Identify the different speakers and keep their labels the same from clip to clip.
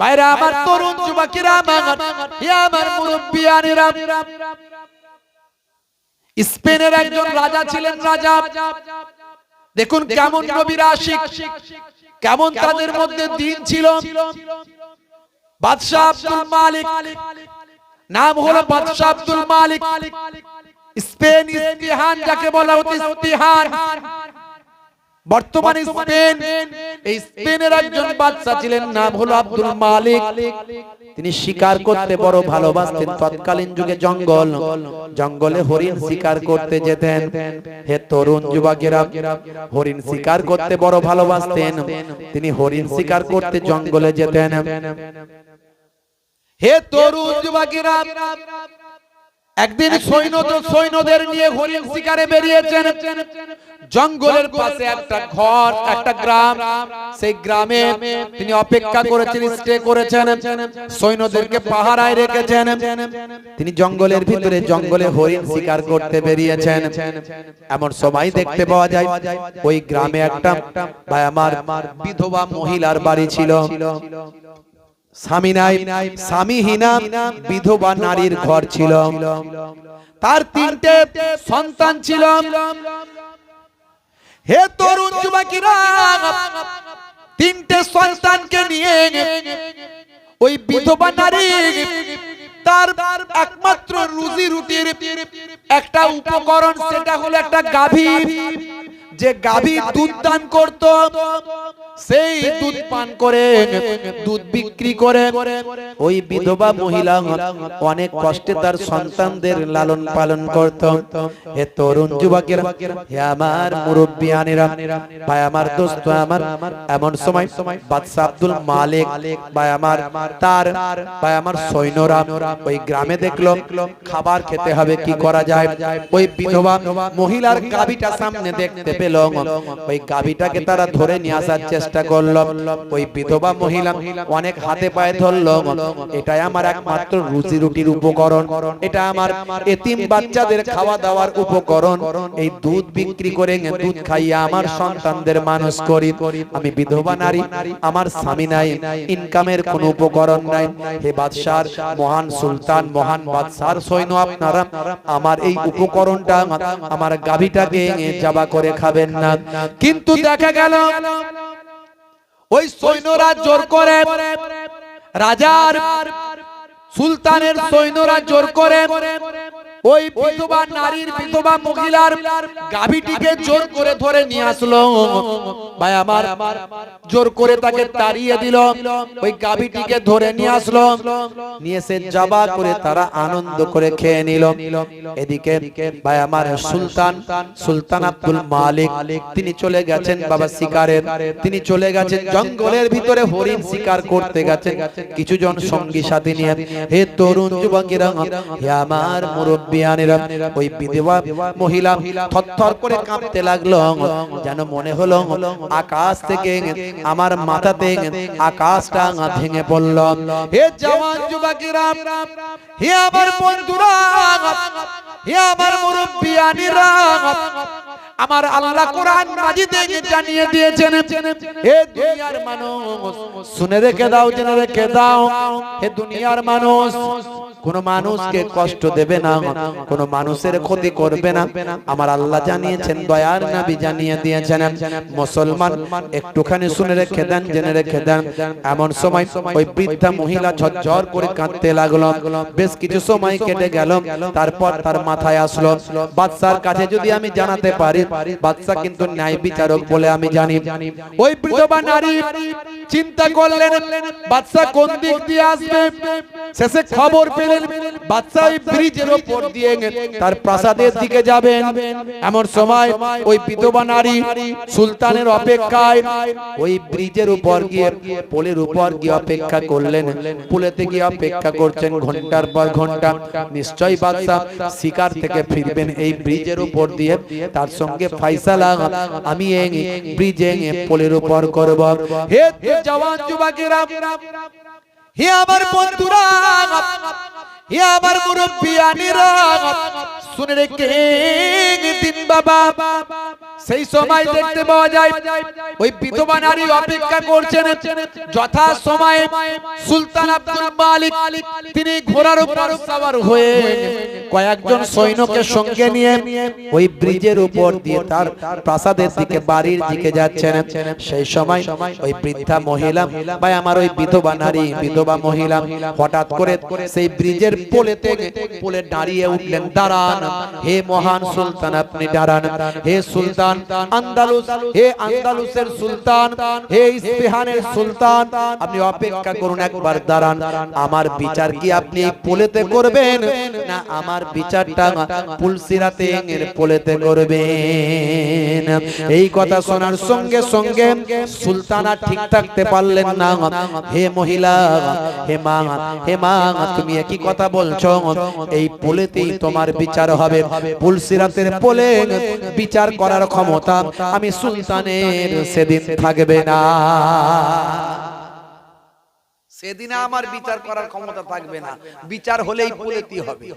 Speaker 1: বাইরে আমার তরুণ যুবকেরা আমার হে আমার মুরব্বিয়ানেরা। স্পেনের একজন রাজা ছিলেন রাজা। দেখুন কেমন নবীর আশিক কেমন তাদের মধ্যে দিন ছিল। বাদশাহ আব্দুল মালিক। নাম হলো বাদশাহ আব্দুল মালিক। স্পেন ইস্তিহান যাকে বলা হতো ইস্তিহান। বর্তমানে স্পেন এই স্পেনের একজন বাদশা ছিলেন নাম হলো আব্দুল মালিক। তিনি শিকার করতে বড় ভালোবাসতেন। তৎকালীন যুগে জঙ্গল। জঙ্গলে। হরিণ শিকার করতে যেতেন। হে তরুণ যুবকেরা হরিণ শিকার করতে বড় ভালোবাসতেন। তিনি হরিণ শিকার করতে জঙ্গলে যেতেন। হে তরুণ যুবকেরা একদিন সৈন্য সৈন্যদের নিয়ে হরিণ শিকারে বেরিয়েছেন। জঙ্গলের পাশে একটা ঘর একটা গ্রাম। সেই গ্রামে তিনি অপেক্ষা করেছেন স্টে করেছেন। সৈন্যদেরকে পাহারায় রেখেছেন। তিনি জঙ্গলের ভিতরে জঙ্গলে হরিণ শিকার করতে বেরিয়েছেন। এমন সময় দেখতে পাওয়া যায়। ওই গ্রামে একটা ভাই আমার বিধবা মহিলার বাড়ি ছিল। স্বামী নাই স্বামীহীনা বিধবা নারীর ঘর ছিল। তার তিনটে সন্তান ছিল। হে তরুণ যুবকেরা, তিনটে সন্তানকে নিয়ে ওই বিধবা নারী তার একমাত্র রুজি রুটির একটা উপকরণ, সেটা হলো একটা গাভী। যে গাভী দুধ দান করত সেই দুধ পান করে দুধ বিক্রি করে ওই বিধবা মহিলা অনেক কষ্টে তার সন্তানদের লালন পালন করত। হে তরুণ যুবকের হে আমার মুরব্বিয়ানেরা ভাই আমার দোস্ত আমার এমন সময় বাদশাহ আব্দুল মালিক ভাই আমার তার ভাই আমার সৈন্যরা ওই গ্রামে দেখল খাবার খেতে হবে কি করা যায়? ওই বিধবা মহিলার গাবিটা সামনে দেখতে পেল ওই তারা ধরে নিয়ে আসার চেষ্টা করল। ওই বিধবা মহিলা অনেক হাতে পায়ে ধরলো। এটাই আমার একমাত্র রুজি রুটির উপকরণ। এটা আমার এতিম বাচ্চাদের খাওয়া দাওয়ার উপকরণ। এই দুধ বিক্রি করে দুধ খাইয়া আমার সন্তানদের মানুষ করি। আমি বিধবা নারী আমার স্বামী নাই ইনকামের কোনো উপকরণ নাই। হে বাদশার মহান সুলতান মহান বাদশার সৈন্য আপনারা। আমার এই উপকরণটা আমার গাভীটাকে জাবা করে খাবেন না। কিন্তু দেখা গেল ওই সৈন্যরা জোর করে রাজার সুলতানের সৈন্যরা জোর করে ওই বিধবা নারীর বিধবা মহিলার গাভীটিকে জোর করে ধরে নিয়ে আসলো। ভাই আমার জোর করে তাকে তাড়িয়ে দিল। ওই গাভীটিকে ধরে নিয়ে আসলো। নিয়ে সে জবা করে তারা আনন্দ করে খেয়ে নিল। এদিকে ভাই আমার সুলতান সুলতান আব্দুল মালিক, তিনি চলে গেছেন বাবা শিকারের। তিনি চলে গেছেন জঙ্গলের ভিতরে, হরিণ শিকার করতে গেছেন। কিছু জন সঙ্গী সাথী নিয়ে, হে তরুণ যুবকেরা, হে আমার মুরব্বিয়ানেরা ওই বিধবা মহিলা থরথর করে কাঁপতে লাগল, যেন মনে হলো আকাশ থেকে আমার মাথাতে আকাশটা ভেঙে পড়ল। হে জওয়ান যুবকেরা হে আমার বন্ধুরা, হে আমার মুরব্বিয়ানেরা, আমার আল্লাহ কোরআন মাজিদে জানিয়ে দিয়েছেন, হে দুনিয়ার মানুষ, শুনে রেখে দাও, জেনে রেখে দাও, হে দুনিয়ার মানুষ কোন মানুষকে কষ্ট দেবে না কোন মানুষের ক্ষতি করবে না। আমার আল্লাহ জানিয়েছেন দয়ার নবী জানিয়ে দিয়েছেন। মুসলমান একটুখানি শুনে রেখে দেন জেনে রেখে দেন। এমন সময় ওই বৃদ্ধা মহিলা ঝরঝর করে কাঁদতে লাগল। বেশ কিছু সময় কেটে গেল। তারপর তার মাথায় আসলো বাদশার কাছে যদি আমি জানাতে পারি বাদশা কিন্তু ন্যায় বিচারক বলে আমি জানি। ওই বিধবা নারী চিন্তা করলেন বাদশা কোন দিক দিয়ে আসবে শেষে খবর পেলেন বাদশা ওই ব্রিজের উপর দিয়ে তার প্রাসাদের দিকে যাবেন। এমন সময় ওই বিধবা নারী সুলতানের অপেক্ষায় ওই ব্রিজের উপর গিয়ে পোলের উপর গিয়ে অপেক্ষা করলেন। পুলেতে গিয়ে অপেক্ষা করছেন ঘণ্টার পর ঘণ্টা। নিশ্চয়ই বাদশা শিকার থেকে ফিরবেন এই ব্রিজের উপর দিয়ে। তার সঙ্গে ফাইসালা, আমি ব্রিজে পোলের উপর করব। হে জওয়ান যুবকেরা হে আমার বন্ধুরা, হে আমার মুরব্বিয়ানিরা শুনে রেখে দিন বাবা। সেই সময় দেখতে পাওয়া যায়, ওই বিধবা নারী অপেক্ষা করছেন। যথা সময়ে সুলতান আব্দুল মালিক, তিনি ঘোড়ার উপর সওয়ার হয়ে কয়েকজন সৈন্যকে সঙ্গে নিয়ে ওই ব্রিজের উপর দিয়ে তার প্রাসাদের দিকে, বাড়ির দিকে যাচ্ছেন। সেই সময় ওই বৃদ্ধা মহিলা বা আমার ওই বিধবা নারী, বিধবা মহিলা, হঠাৎ করে সেই ব্রিজের পোলেতে পোলে দাঁড়িয়ে উঠলেন, দাঁড়ান। হে মহান সুলতান, আপনি দাঁড়ান। হে সুলতান, আন্দালুস, হে আন্দালুসের সুলতান, হে ইস্পেহানের সুলতান, আপনি অপেক্ষা করুন, একবার দাঁড়ান। আমার বিচার কি আপনি পোলেতে করবেন, না আমার বিচারটা পুলসিরাতে এর পোলেতে করবেন? এই কথা শোনার সঙ্গে সঙ্গে সুলতানা ঠিক থাকতে পারলেন না। হে মহিলা তুমি একই কথা বলছো। এই পোলেতেই তোমার বিচার হবে। পুলসিরাতের পোলে বিচার করার ক্ষমতা আমি সুলতানের সেদিন থাকবে না। সেদিন আমার বিচার করার ক্ষমতা থাকবে না। বিচার হলেই পোলেতি হবে।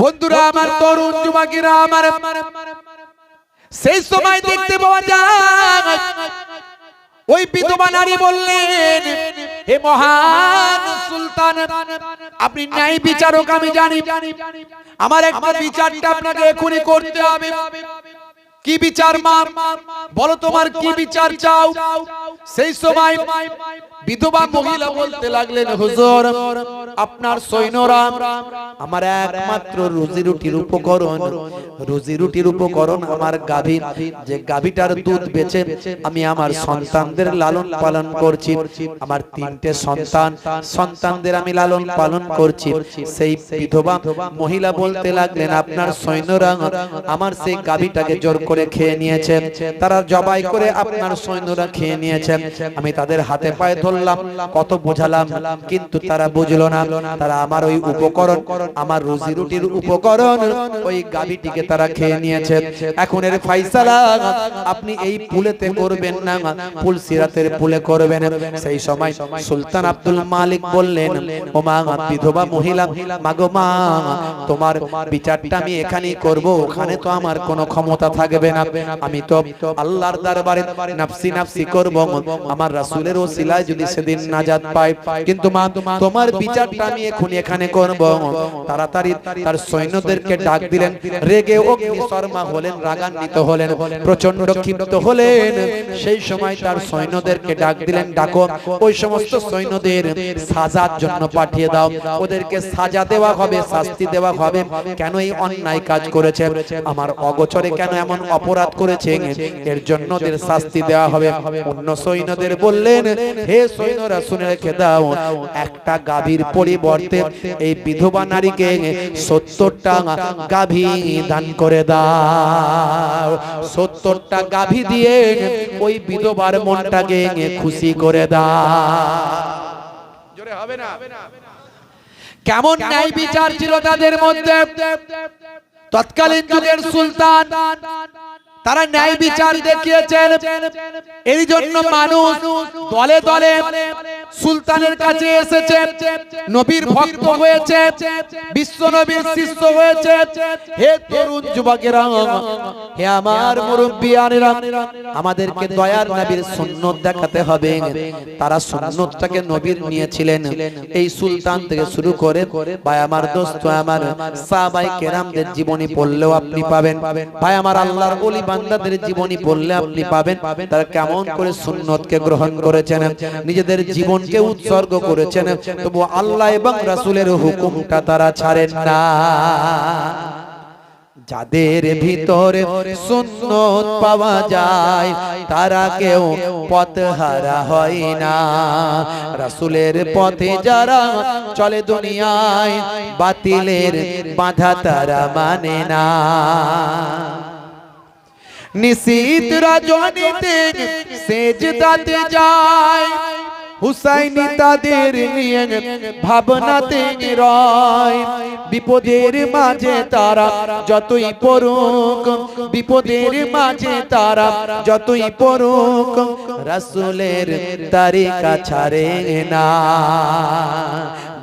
Speaker 1: বন্ধুরা, আমার তরুণ যুবকেরা, আমার সেই সময় দেখতে পাওয়া যায় ওই বিধবা নারী বললেন, হে মহান সুলতান, আপনি ন্যায় বিচারক, আমি জানি। আমার একটা বিচারটা আপনাকে এখনই করতে হবে। কি বিচার মা বলো তোমার কি বিচার চাও? সেই সময় বিধবা মহিলা বলতে লাগলেন হুজুর আপনার সৈন্যরা আমার একমাত্র রুজি রুটির উপকরণ। রুজি রুটির উপকরণ আমার গাভী যে গাভীটার দুধ বেচে আমি আমার সন্তানদের লালন পালন করছি। আমার তিনটে সন্তান সন্তানদের আমি লালন পালন করছি। সেই বিধবা মহিলা বলতে লাগলেন আপনার সৈন্যরা আমার সেই গাভীটাকে জোর করে খেয়ে নিয়েছে তারা জবাই করে আপনার সৈন্যরা খেয়ে নিয়েছেন। আমি তাদের হাতে পায়ে ধরলাম, কত বোঝালাম, কিন্তু তারা বুঝলো না। তারা আমার ওই উপকরণ, আমার রুজি রুটির উপকরণ, ওই গাভীটিকে তারা খেয়ে নিয়েছে এখন এর ফাইসালা আপনি এই পুলেতে করবেন না, পুল সিরাতের পুলে করবেন। সেই সময় সুলতান আব্দুল মালিক বললেন, ও মা, বিধবা মহিলা মাগো মা, তোমার বিচারটা আমি এখানেই করব, ওখানে তো আমার কোনো ক্ষমতা থাকবে না। আমি তো আল্লাহর দরবারে নাফসি নাফসি করব। আমার রাসূলের ওসিলায় যদি সেদিন নাজাত পাই। কিন্তু মা, তোমার বিচারটা আমি এখনই এখানে করব। তাড়াতাড়ি তার সৈন্যদেরকে ডাক দিলেন। রেগে অগ্নি শর্মা হলেন, রাগান্বিত হলেন প্রচণ্ড ক্ষিপ্ত হলেন। সেই সময় তার সৈন্যদেরকে ডাক দিলেন, ডাকো, ওই সমস্ত সৈন্যদের সাজার জন্য পাঠিয়ে দাও। ওদেরকে সাজা দেওয়া হবে, শাস্তি দেওয়া হবে। কেন এই অন্যায় কাজ করেছে? আমার অগোচরে কেন এমন অপরাধ করেছে এর জন্য ওদের শাস্তি দেওয়া হবে। অন্য সৈন্যদের বললেন হে সৈন্যরা শুনে রেখে দাও একটা গাভীর পরিবর্তে এই বিধবা নারীকে সত্তরটা গাভী দান করে দাও। সত্তরটা গাভী দিয়ে ওই বিধবার মনটাকে খুশি করে দাও। জোরে হবে না? কেমন ন্যায় বিচার ছিল তাদের মধ্যে? তৎকালীন যুগের সুলতান। তারা ন্যায় বিচার দেখিয়েছেন। এই জন্য মানুষ দলে দলে সুলতানের কাছে এসেছে। নবীর ভক্ত হয়েছে। বিশ্ব নবীর শিষ্য হয়েছে। হে তরুণ যুবকেরা হে আমার মুরব্বিয়ানেরা আমাদেরকে দয়ার নবীর সুন্নত দেখাতে হবে। তারা সুন্নতটাকে নবীর নিয়েছিলেন এই সুলতান থেকে শুরু করে ভাই আমার দোস্ত আমার সাহাবাই কেরামদের জীবনী পড়লেও আপনি পাবেন। ভাই আমার আল্লাহর ওলি বান্দাদের জীবনী পড়লে আপনি পাবেন তারা কেমন করে সুন্নতকে গ্রহণ করেছেন নিজেদের জীবনকে উৎসর্গ করেছেন তবু আল্লাহ এবং রাসূলের হুকুমটা তারা ছাড়েন না। যাদের ভিতরে সুন্নত পাওয়া যায় তারা কেউ পথহারা হয় না। রাসূলের পথে যারা চলে দুনিয়ায় বাতিলের বাধা তারা মানে না। নিশীত রজনীতে সেজদাতে যায় হুসাইনি তাদের নিয়ে ভাবনাতে রয় বিপদের মাঝে তারা যতই পড়ুক, বিপদের মাঝে তারা যতই পড়ুক, রাসূলের তারিকা ছাড়ে না।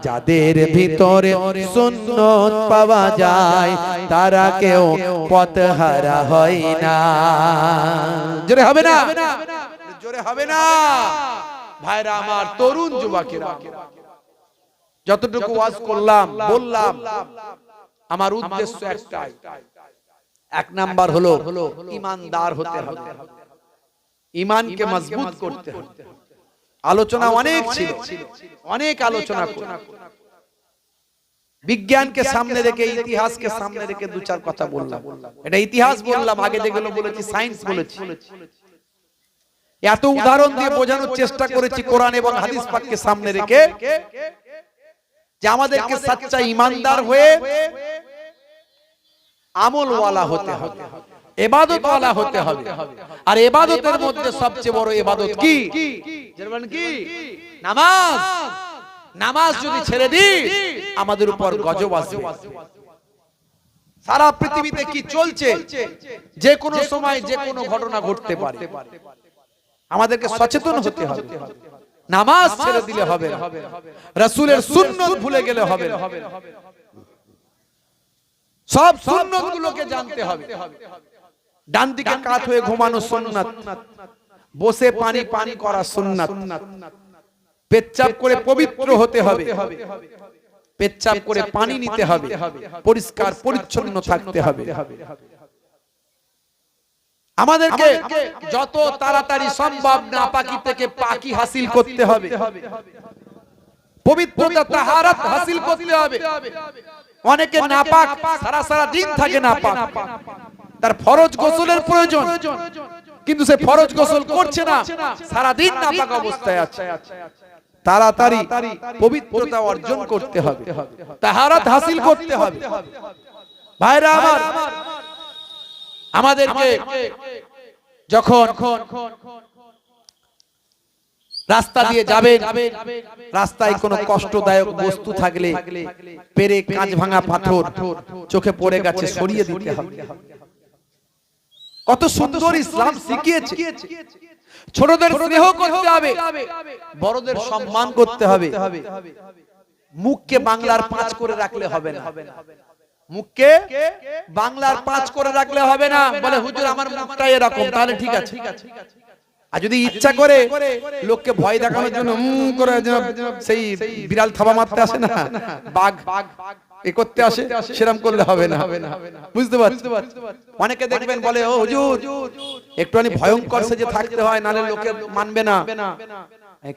Speaker 1: যাদের ভিতরে সুন্নত পাওয়া যায়, তারা কেউ পথহারা হয় না। জোরে হবে না? জোরে হবে না? ভাইরা আমার তরুণ যুবকেরা, যতটুকু ওয়াজ করলাম, বললাম, আমার উদ্দেশ্য একটাই। এক নাম্বার হলো ইমানদার হতে হবে। ইমানকে মজবুত করতে হবে। আলোচনা অনেক ছিল, অনেক আলোচনা বিজ্ঞানকে সামনে রেখে, ইতিহাসকে সামনে রেখে দু চার কথা বললাম। এটা ইতিহাস বললাম, আগে যেগুলো বলেছি, সায়েন্স বলেছি। এত উদাহরণ দিয়ে বোঝানোর চেষ্টা করেছি কোরআন এবং হাদিস পাককে সামনে রেখে যে আমাদেরকে সাচ্চা ইমানদার হয়ে আমলওয়ালা হতে হবে। এবাদতওয়ালা হতে হবে। আর এবাদতের মধ্যে সবচেয়ে বড় এবাদত কি? কি? নামাজ। নামাজ যদি ছেড়ে দিই আমাদের উপর গজব আসবে। সারা পৃথিবীতে কি চলছে? যে কোনো সময় যে কোনো ঘটনা ঘটতে পারে। আমাদেরকে সচেতন হতে হবে। নামাজ ছেড়ে দিলে হবে। রাসূলের সুন্নত ভুলে গেলে হবে সব সুন্নত গুলোকে জানতে হবে। ডান দিকে কাত হয়ে ঘুমানো সুন্নাত। বসে পানি পানি করা সুন্নাত। পেচ্ছাপ করে পবিত্র হতে হবে। পেচ্ছাপ করে পানি নিতে হবে। পরিষ্কার পরিচ্ছন্ন থাকতে হবে। আমাদেরকে যত তাড়াতাড়ি সম্ভব না পাকি থেকে পাকি হাসিল করতে হবে। পবিত্রতা তাহারাত হাসিল করতে হবে। অনেকে নাপাক সারা সারা দিন থাকে নাপাক। তার ফরজ গোসলের প্রয়োজন। কিন্তু সে ফরজ গোসল করছে না। সারা দিন নাপাক অবস্থায় আছে। তাড়াতাড়ি পবিত্রতা অর্জন করতে হবে। তাহারাত হাসিল করতে হবে। ভাইরা আমার। আমাদেরকে যখন রাস্তা দিয়ে যাবেন রাস্তায় কোনো কষ্টদায়ক বস্তু থাকলে পেরে কাঁচ ভাঙা পাথর চোখে পড়ে গেছে সরিয়ে দিতে হবে। কত সুন্দর ইসলাম শিখিয়েছে। ছোটদের স্নেহ করতে হবে বড়দের সম্মান করতে হবে। মুখকে বাংলার পাঁচ করে রাখলে হবে না। মুখকে বাংলার পাঁচ করে রাখলে হবে না। বলে হুজুর আমার মুখটা এরকম। তাহলে ঠিক আছে। আর যদি ইচ্ছা করে লোককে ভয় দেখানোর জন্য করে সেই বিড়াল থাবা মারতে আসে না বাঘ এ করতে আসে সেরাম করলে হবে না। বুঝতে পারছি? অনেকে দেখবেন বলে ও হুজুর একটুখানি ভয়ঙ্কর সেজে থাকতে হয় নালে লোকে মানবে না।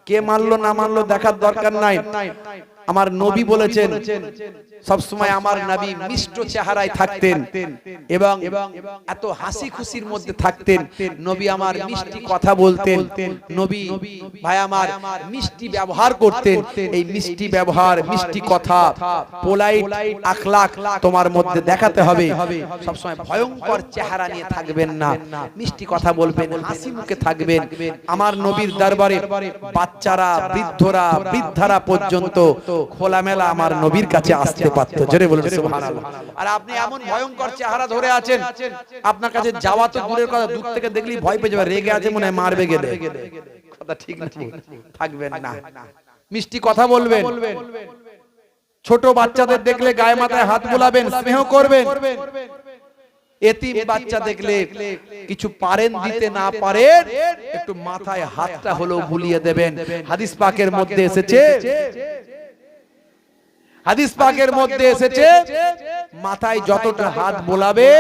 Speaker 1: কে মানলো না মানলো দেখার দরকার নাই। আমার নবী বলেছেন সব সময় আমার নবী মিষ্ট চেহারায় থাকতেন এবং এত হাসি খুশির মধ্যে থাকতেন। নবী আমার মিষ্টি কথা বলতেন। নবী ভাই আমার মিষ্টি ব্যবহার করতেন। এই মিষ্টি ব্যবহার মিষ্টি কথা পোলাইট আখলাক তোমার মধ্যে দেখাতে হবে। সব সময় ভয়ঙ্কর চেহারা নিয়ে থাকবেন না। মিষ্টি কথা বলবেন হাসি মুখে থাকবেন। আমার নবীর দরবারে বাচ্চারা বৃদ্ধরা বৃদ্ধারা পর্যন্ত খোলামেলা আমার নবীর কাছে আসতে পারত জোরে বলুন সুবহানাল্লাহ। আর আপনি এমন ভয়ঙ্কর চেহারা ধরে আছেন আপনার কাছে যাওয়া তো দূরের কথা দূর থেকে দেখলেই ভয় পেয়ে যাবে রেগে আছে মনে হয় মারবে গেলে। কথা ঠিক না থাকবেন না। মিষ্টি কথা বলবেন। ছোট বাচ্চাদের দেখলে গায়ে মাথায় হাত বুলাবেন স্নেহ করবেন। এতিম বাচ্চা দেখলে কিছু পারেন দিতে না পারেন একটু মাথায় হাতটা হলেও বুলিয়ে দেবেন। হাদিস পাকের মধ্যে এসেছে। হাদিস পাকের মধ্যে এসেছে মাথায় যতটা হাত বোলাবে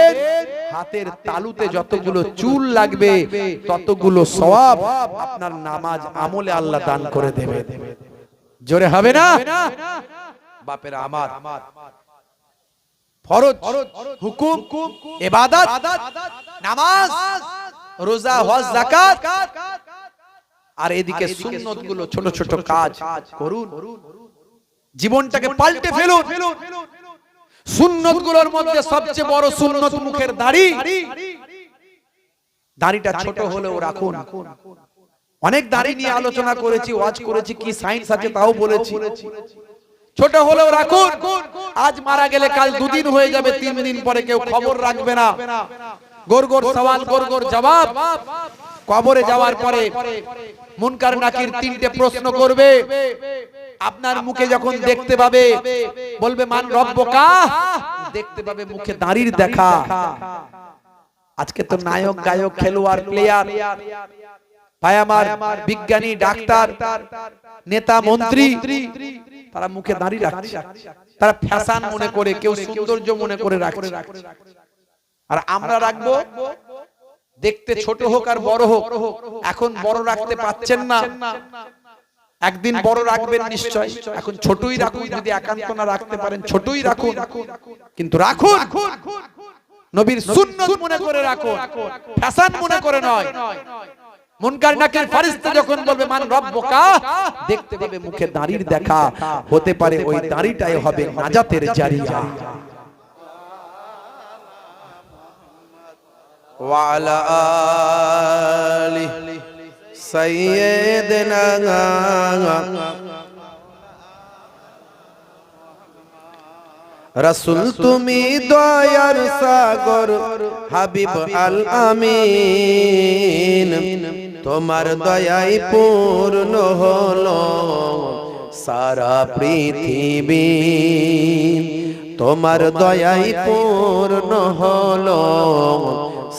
Speaker 1: হাতের তালুতে যতগুলো চুল লাগবে ততগুলো সওয়াব আপনার নামাজ আমলে আল্লাহ দান করে দেবে। জোরে হবে না? বাপের আমার। ফরজ হুকুম ইবাদত নামাজ রোজা হজ যাকাত। আর এদিকে সুন্নতগুলো ছোট ছোট কাজ করুন। জীবনটাকে পাল্টে ফেলুন। সুন্নতগুলোর মধ্যে সবচেয়ে বড় সুন্নত মুখের দাড়ি। দাড়িটা ছোট হলেও রাখুন। অনেক দাড়ি নিয়ে আলোচনা করেছি ওয়াজ করেছি কি সাইন্স আছে তাও বলেছি। ছোট হলেও রাখুন। আজ মারা গেলে কাল দুদিন হয়ে যাবে তিন দিন পরে কেউ খবর রাখবে না। গোর গোর সওয়াল গোর গোর জবাব। কবরে যাওয়ার পরে মুনকার নাকির তিনটে প্রশ্ন করবে। আপনার মুখে যখন দেখতে পাবে বলবে মান রব্বকা দেখতে পাবে মুখে দাঁড়ির দেখা। আজকে তো নায়ক গায়ক খেলোয়াড় প্লেয়ার ভাই আমার বিজ্ঞানী ডাক্তার নেতা মন্ত্রী। তারা মুখে দাঁড়িয়ে রাখছে। তারা ফ্যাশন মনে করে কেউ সৌন্দর্য মনে করে রাখছে। আর আমরা রাখব দেখতে ছোট হোক আর বড় হোক। এখন বড় রাখতে পাচ্ছেন না। একদিন বড় রাখবেন নিশ্চয়। এখন ছোটই রাখুন যদি একান্ত না রাখতে পারেন ছোটই রাখুন। কিন্তু রাখুন। নবীর সুন্নত মনে করে রাখুন। ফ্যাশন মনে করে নয়। মুনকার যখন বলবে মান রব্বকা? দেখতে পাবে মুখে দাড়ির দেখা। হতে পারে ওই দাড়িটাই হবে নাজাতের জারিয়া।
Speaker 2: ওয়া আলা سيدنا রসুল তুমি দয়ার সাগর হাবিব আল আমিন তোমার দয়াই পূর্ণ হলো সারা পৃথিবী তোমার দয়াই পূর্ণ হলো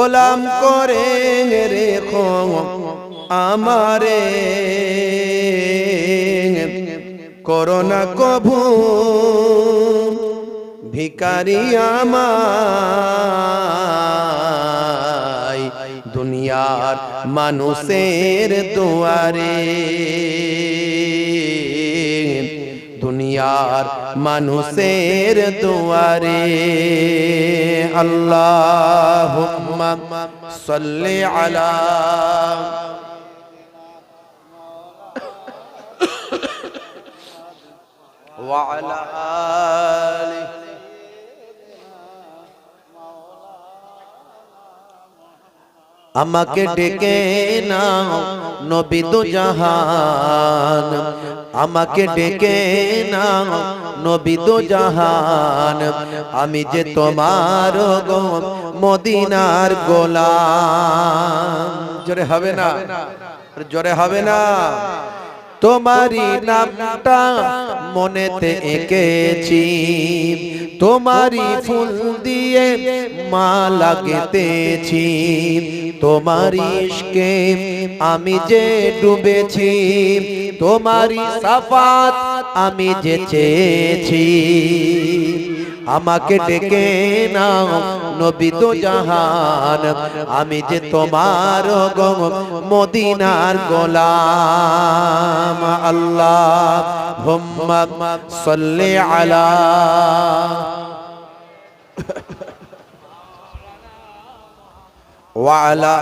Speaker 2: গোলাম করে রেখো আমারে। করোনা কভু ভিকারি আমায়। দুনিয়ার মানুষের দুয়ারে। দুনিয়ার মানুষের দুয়ারে। আল্লাহ সাল্লি আলা وعلى آله আমাকে ডেকে নাও নবী দু জাহান আমাকে ডেকে না নবী দু জাহান। আমি যে তোমার গো মদিনার গোলাম। জোরে হবে না। জোরে হবে না? তোমারই নামটা মনেতে এঁকেছি। তোমারি ফুল দিয়ে মা লাগেতেছি। তোমারি ইশকে আমি যে ডুবেছি। তোমারি সাফাত আমি যে চেয়েছি। আমাকে ডেকে নাও নবী তো জাহান আমি যে তোমার গো মদিনার গোলাম আল্লাহ হুম্মা সাল্লি আলা وعلى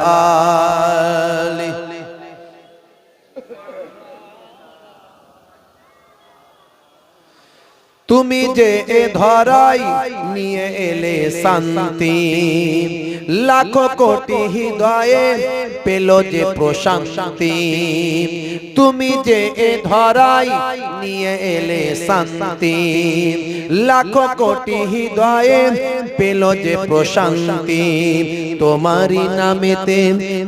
Speaker 2: آله তুমি যে এ ধরাই নিয়ে এলে শান্তি। লাখ কোটি হৃদয়ে পেল যে প্রশান্তি। তুমি যে এ ধরাই নিয়ে এলে শান্তি। লাখ কোটি হৃদয়ে পেল যে প্রশান্তি। তোমারই নামেতে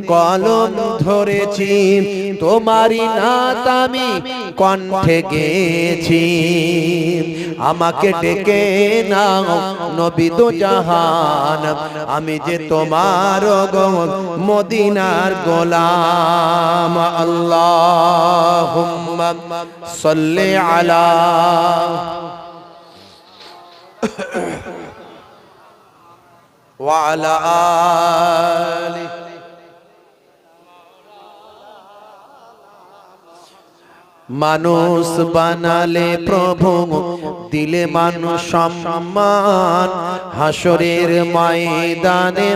Speaker 2: কলম ধরেছি। তোমারই নাত আমি কণ্ঠে গেছি আমাকে ডেকে নাও নবী দো জাহান আমি যে তোমার গো মদিনার গোলাম আল্লাহ সাল্লি আলা وعلى آله মানুষ বানালে প্রভু দিলে মানুষ সম্মান। হাসরের ময়দানে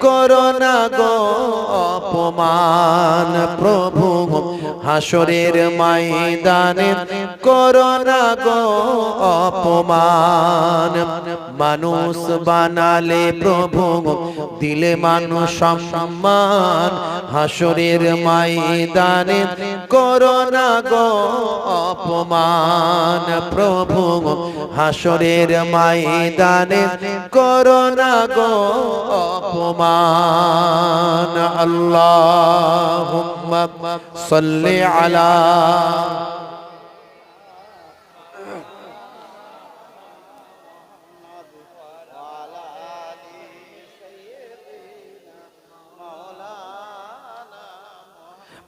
Speaker 2: করোনা গো অপমান। প্রভু হাসরের ময়দানে করোনা গো অপমান। মানুষ বানালে প্রভু দিলে মানুষ সম্মান। হাসরের ময়দানে করোনা গো অপমান। প্রভু হাসরের ময়দানে করোনা গো অপমান আল্লাহ সাল্লি আলা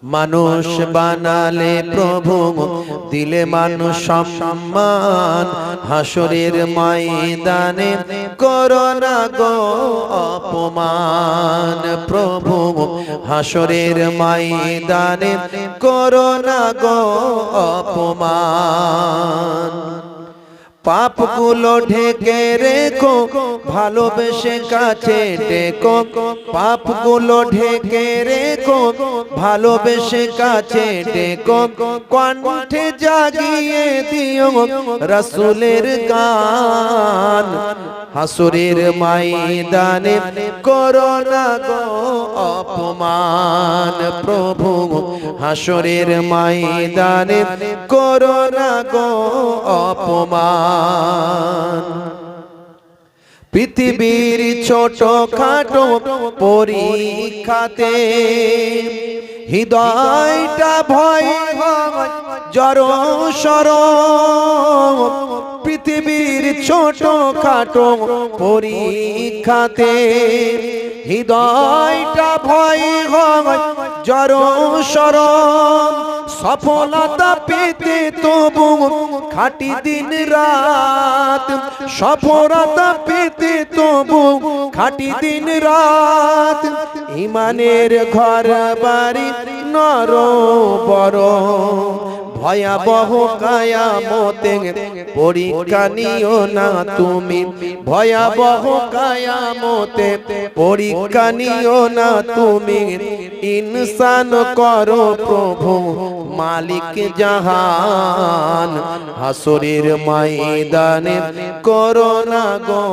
Speaker 2: মানুষ বানালে প্রভু দিলে মানুষ সম্মান। হাসরের ময়দানে করোনা গো অপমান। প্রভু হাসরের ময়দানে করোনা গো অপমান। পাপগুলো ঢেকে রেখো, ভালোবেসে কাছে ডেকো পাপগুলো ঢেকে রেখো, ভালোবেসে কাছে ডেকো কণ্ঠে জাগিয়ে দিও রসুলের গান। হাসুরের মাইদানে করোনা গো অপমান। প্রভু হাসুরের মাইদানে করোনা গো অপমান। পৃথিবীর ছোট খাটো পরীক্ষাতে হৃদয়টা ভয় জড় সর পৃথিবীর ছোট খাটো পরীক্ষাতে হৃদয়টা ভয় জড় সরম সফলতা পেতে তবু খাটি দিন রাত। সফলতা পেতে তবু খাটি দিন রাত। ইমানের ঘর বাড়ি নর বড় ভয়াবহ কায়ামতে পরীক্ষা নিও না তুমি। ভয়াবহ কায়ামতে পরীক্ষা নিও না তুমি। ইনসান করো প্রভু, মালিক জাহান। হাসরের ময়দানে করো না গো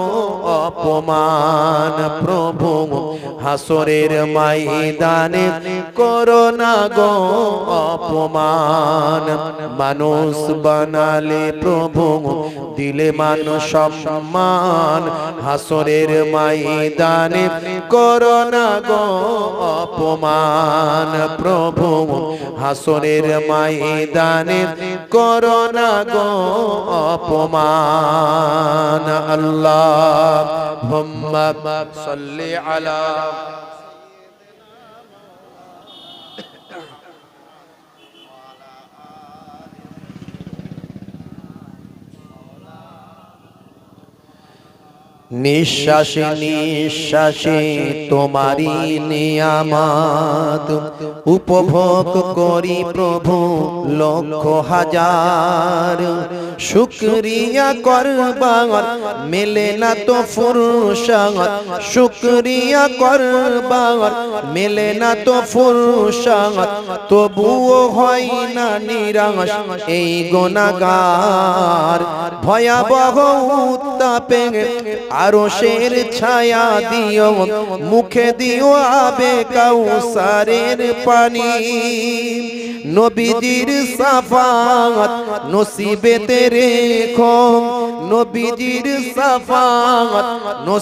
Speaker 2: অপমান। প্রভু, হাসরের ময়দানে করো না গো অপমান। মানুষ বানালে প্রভু দিলে মানুষ সম্মান। হাসরের ময়দানে করোনা গো অপমান। প্রভু হাসরের ময়দানে করোনা গো অপমান। আল্লাহ সাল্লি আলা নিঃশ্বাসে নিঃশ্বাসে তোমারি নিয়ামাত উপভোগ করি প্রভু লক্ষ হাজার। শুক্রিয়া করবার মেলে না তো ফুরসাত শুক্রিয়া করবার মেলে না তো ফুরসাত তবুও হয় না নিরাশ এই গোনাগার ভয়াবহ উত্তাপে আরও শের ছায়া দিও মুখে দিও আবে কাউসারের পানি। নবীজির সাফাত নসিবেতে রেখো। নবীজির সাফাত